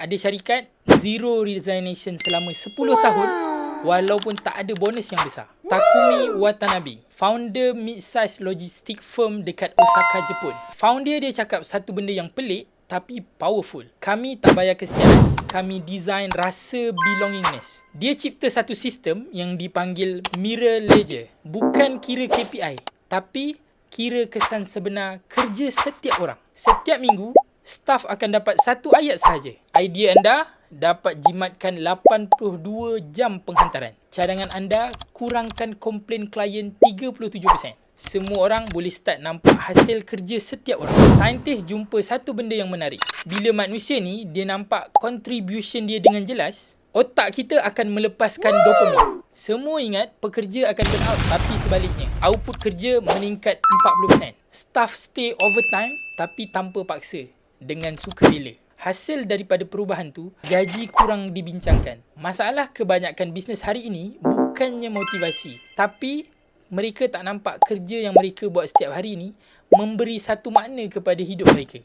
ada syarikat zero resignation selama 10 tahun walaupun tak ada bonus yang besar. Takumi Watanabe, founder mid-size logistic firm dekat Osaka, Jepun. Founder dia cakap satu benda yang pelik tapi powerful. Kami tak bayar kesetiaan. Kami design rasa belongingness. Dia cipta satu sistem yang dipanggil mirror ledger. Bukan kira KPI, tapi kira kesan sebenar kerja setiap orang. Setiap minggu, staff akan dapat satu ayat sahaja. Idea anda dapat jimatkan 82 jam penghantaran. Cadangan anda kurangkan komplain klien 37%. Semua orang boleh start nampak hasil kerja setiap orang. Saintis jumpa satu benda yang menarik. Bila manusia ni dia nampak contribution dia dengan jelas, otak kita akan melepaskan dopamine. Semua ingat pekerja akan burn out tapi sebaliknya. Output kerja meningkat 40%. Staff stay overtime tapi tanpa paksa dengan sukarela. Hasil daripada perubahan tu, gaji kurang dibincangkan. Masalah kebanyakan bisnes hari ini bukannya motivasi, tapi mereka tak nampak kerja yang mereka buat setiap hari ni memberi satu makna kepada hidup mereka.